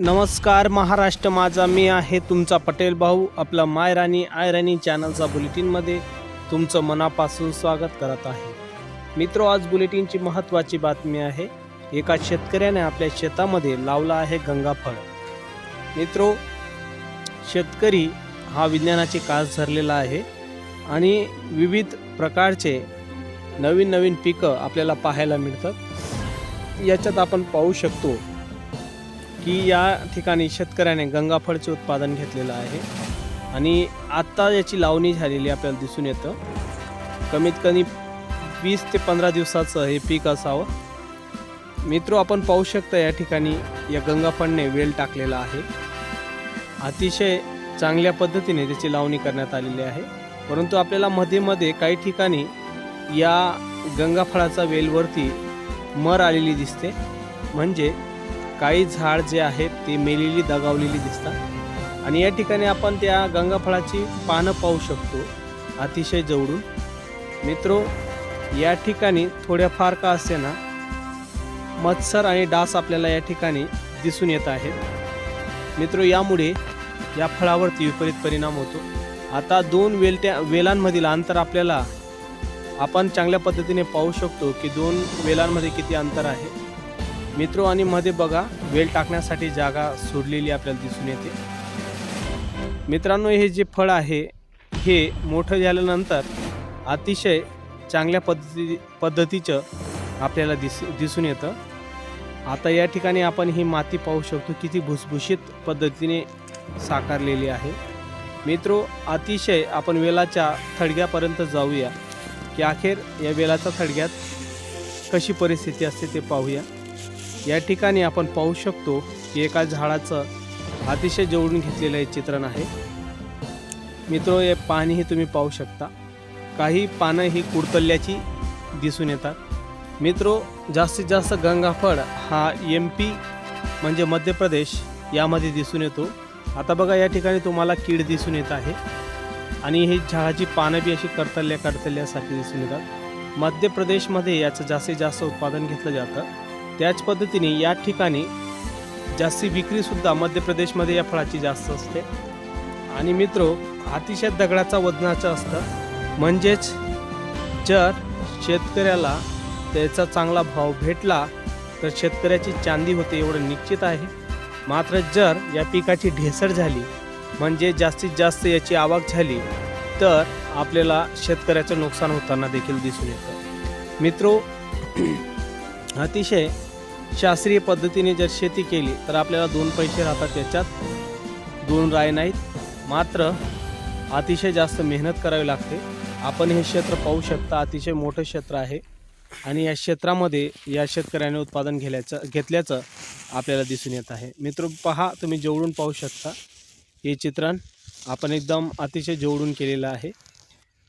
नमस्कार महाराष्ट्र माझा मी आहे तुमचा पटेल भाऊ. आपला मायराणी आयराणी चॅनलचा बुलेटिनमध्ये तुमचं मनापासून स्वागत करत आहे. मित्र आज बुलेटिनची महत्त्वाची बातमी आहे. एका शेतकऱ्याने आपल्या शेतामध्ये लावला आहे गंगाफळ. मित्रो शेतकरी हा विज्ञानाची कास धरलेला आहे आणि विविध प्रकारचे नवीन नवीन पिकं आपल्याला पाहायला मिळतात. याच्यात आपण पाहू शकतो की या ठिकाणी शेतकऱ्याने गंगाफळचे उत्पादन घेतलेलं आहे. आणि आत्ता याची लावणी झालेली आपल्याला दिसून येतं. कमीत कमी वीस ते पंधरा दिवसाचं हे पीक असावं. मित्र आपण पाहू शकता या ठिकाणी या गंगाफळने वेल टाकलेला आहे. अतिशय चांगल्या पद्धतीने त्याची लावणी करण्यात आलेली आहे. परंतु आपल्याला मध्ये मध्ये काही ठिकाणी या गंगाफळाचा वेलवरती मर आलेली दिसते. म्हणजे काही झाड जे आहेत ते मेलेली दगावलेली दिसतात. आणि या ठिकाणी आपण त्या गंगाफळाची पानं पाहू शकतो अतिशय जवळून. मित्रो या ठिकाणी थोड्याफार का असे ना मत्सर आणि डास आपल्याला या ठिकाणी दिसून येत आहेत. मित्रो यामुळे या फळावरती विपरीत परिणाम होतो. आता दोन वेलट्या वेलांमधील अंतर आपल्याला आपण चांगल्या पद्धतीने पाहू शकतो की दोन वेलांमध्ये किती अंतर आहे. मित्रो आणि मध्ये बघा वेल टाकण्यासाठी जागा सोडलेली आपल्याला दिसून येते. मित्रांनो हे जे फळ आहे हे मोठं झाल्यानंतर अतिशय चांगल्या पद्धती पद्धतीचं आपल्याला दिस दिसून येतं. आता या ठिकाणी आपण ही माती पाहू शकतो किती भुसभुशीत पद्धतीने साकारलेली आहे. मित्रो अतिशय आपण वेलाच्या थडग्यापर्यंत जाऊया. की अखेर या वेलाच्या थडग्यात कशी परिस्थिती असते ते पाहूया. या ठिकाणी आपण पाहू शकतो की एका झाडाचं अतिशय जवळून घेतलेलं हे चित्रण आहे. मित्रो हे पाणीही तुम्ही पाहू शकता. काही पानं ही कुडतल्याची दिसून येतात. मित्रो जास्तीत जास्त गंगाफळ हा एम पी म्हणजे मध्य प्रदेश यामध्ये दिसून येतो. आता बघा या ठिकाणी तुम्हाला कीड दिसून येत आहे. आणि ही झाडाची पानं बी अशी करतल्या करतल्यासारखी दिसून येतात. मध्य प्रदेशमध्ये याचं जास्तीत जास्त उत्पादन घेतलं जातं. त्याच पद्धतीने या ठिकाणी जास्ती विक्रीसुद्धा मध्य प्रदेशमध्ये या फळाची जास्त असते. आणि मित्रो अतिशय दगडाचा वजनाचं असतं. म्हणजेच जर शेतकऱ्याला त्याचा चांगला भाव भेटला तर शेतकऱ्याची चांदी होते एवढं निश्चित आहे. मात्र जर या पिकाची ढेसर झाली म्हणजे जास्तीत जास्त याची आवक झाली तर आपल्याला शेतकऱ्याचं नुकसान होताना देखील दिसून येतं. मित्रो अतिशय शास्त्रीय पद्धतीने जर शेती केली तर आपल्याला दोन पैसे राहतात त्याच्यात. दोन राय नाहीत. मात्र अतिशय जास्त मेहनत करावी लागते. आपण हे क्षेत्र पाहू शकता अतिशय मोठं क्षेत्र आहे. आणि या क्षेत्रामध्ये या शेतकऱ्याने उत्पादन घेल्याचं घेतल्याचं आपल्याला दिसून येत आहे. मित्र पहा तुम्ही जवळून पाहू शकता हे चित्रण आपण एकदम अतिशय जवळून केलेलं आहे.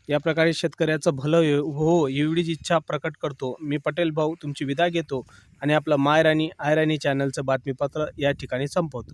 या प्रकारे शेतकऱ्याचं भलं हो- एवढीच इच्छा प्रकट करतो. मी पटेल भाऊ तुमची विदा घेतो आणि आपलं मायराणी आयराणी चॅनलचं बातमीपत्र या ठिकाणी संपवतो.